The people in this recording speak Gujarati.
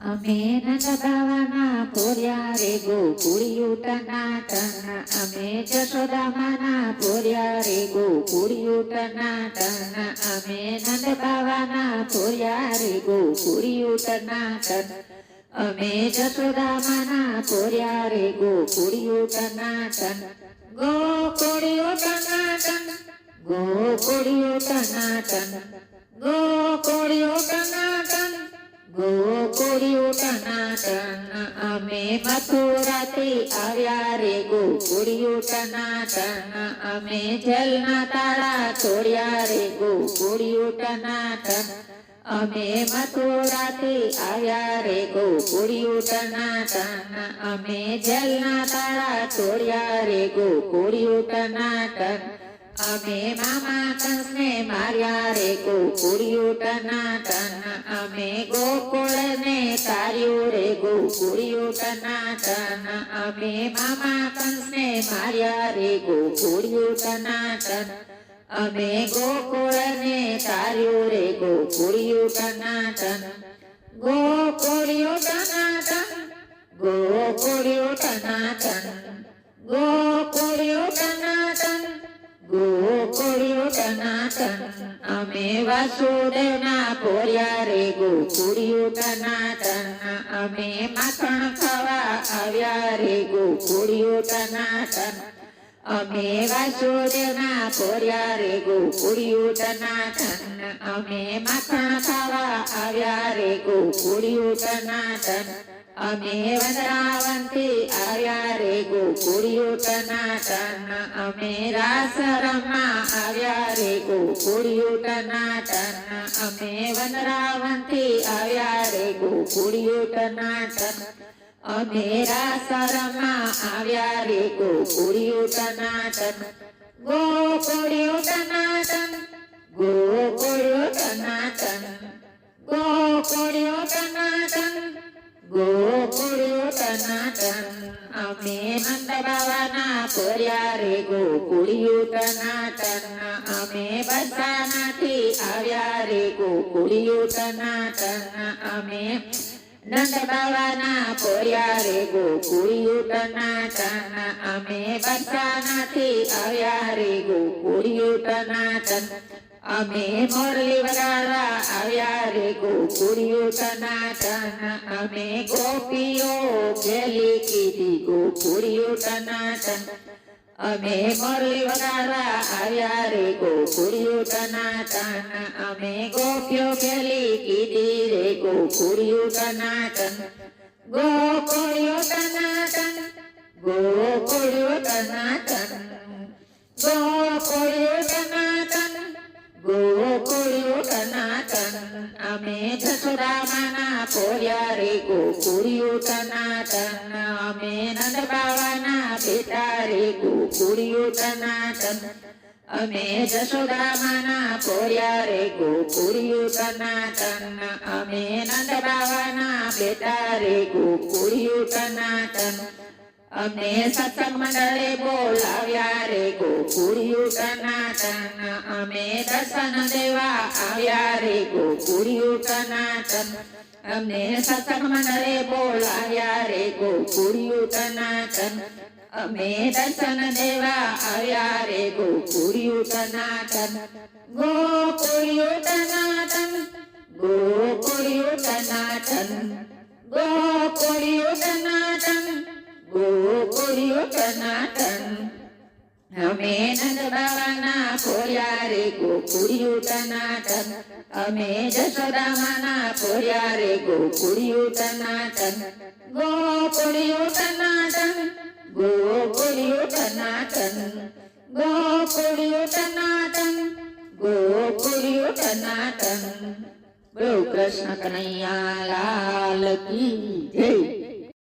અમે નંદબાવાના પોર્યા રે ગોકુળિયું ટનાટન અમે જશોદામાના પોર્યા રે ગોકુળિયું ટનાટન અમે નંદબાવાના પોર્યા રે ગોકુળિયું ટનાટન અમે જશોદામાના પોર્યા રે ગોકુળિયું ટનાટન ગોકુળિયું ટનાટન ગોકુળિયું ટનાટન ગોકુળિયું ટનાટન ગોકુળિયું ટનાટન અમે મથુરાથી આવ્યા રે ગોકુળિયું ટનાટન અમે જલના તારા છોડ્યા રે ગોકુળિયું ટનાટન અમે મથુરાથી આવ્યા રે ગોકુળિયું ટનાટન અમે જલના તારા છોડ્યા રે ગોકુળિયું ટનાટન અમે મામા કંસને માર્યા રે ગોકુળિયું ટનાટન અમે ગોકુળને તાર્યું રે ગોકુળિયું ટનાટન અમે મામા કંસને માર્યા રે ગોકુળિયું ટનાટન અમે ગોકુળને તાર્યું રે ગોકુળિયું ટનાટન ગોકુળિયું ટનાટન અમે વાસુદેવના પોર્યા રે ગોકુળિયું ટનાટન અમે માખણ ખાવા આવ્યા રે ગોકુળિયું ટનાટન અમે વાસુદેવના પોર્યા રે ગોકુળિયું ટનાટન અમે માખણ ખાવા આવ્યા રે ગોકુળિયું ટનાટન અમે વંદરાવંતી આવ્યા રે ગોકુળિયું ટનાટન. અમે રાસ રમવા આવ્યા રે ગોકુળિયું ટનાટન. અમે વનરાવંતી આવ્યા રે ગોકુળિયું ટનાટન. અમે રાસ રમવા આવ્યા રે ગોકુળિયું ટનાટન. ગોકુળિયું ટનાટન. ગોકુળિયું ટનાટન. ગોકુળિયું ટનાટન. ગોકુળિયું ટનાટન અમે નંદબાવાના પોર્યા રે ગોકુળિયું ટનાટન અમે બસાનાથી આવ્યા રે ગોકુળિયું ટનાટન અમે નંદબાવાના પોર્યા રે ગોકુળિયું ટનાટન અમે બસાનાથી આવ્યા રે ગોકુળિયું ટનાટન અમે મોરલી વગાડવા આવ્યા રે ગોકુળિયું ટનાટન અમે ગોપીઓ ખેલી કીધી ગોકુળિયું ટનાટન અમે મોરલી વગાડવા આવ્યા રે ગોકુળિયું ટનાટન અમે ગોપીઓ ખેલી કીધી રે ગોકુળિયું ટનાટન ગોકુળિયું ટનાટન ગોકુળિયું ટનાટન ગોકુળિયું જસુદામાના પોર્યા રે ગોકુળિયું ટનાટન અમે નંદબાવાના બેટા રે ગોકુળિયું ટનાટન અમે જશોદામાના પોર્યા રે ગોકુળિયું ટનાટન અમે નંદબાવાના બેટા રે ગોકુળિયું ટનાટન અમે સત્સંગ મંડળે બોલાવ્યા રે ગોકુળિયું ટનાટન અમે દર્શન દેવા આવ્યા રે ગોકુળિયું ટનાટન અમને સત્સંગ મંડળે બોલાવ્યા રે ગોકુળિયું ટનાટન અમે દર્શન દેવા આવ્યા રે ગોકુળિયું ટનાટન ગોકુળિયું ટનાટન ગોકુળિયું ટનાટન ગોકુળિયું ટનાટન ગોકુળિયું ટનાટન અમે નંદબાવાના ખોયા રે ગોકુળિયું ટનાટન અમે જશોદામાના પોર્યા રે, ગોકુળિયું ટનાટન ગોકુળિયું ટનાટન ગોકુળિયું ટનાટન ગોકુળિયું ટનાટન ગોકુળિયું ટનાટન બોલો કૃષ્ણ કનૈયા લાલ કી જય.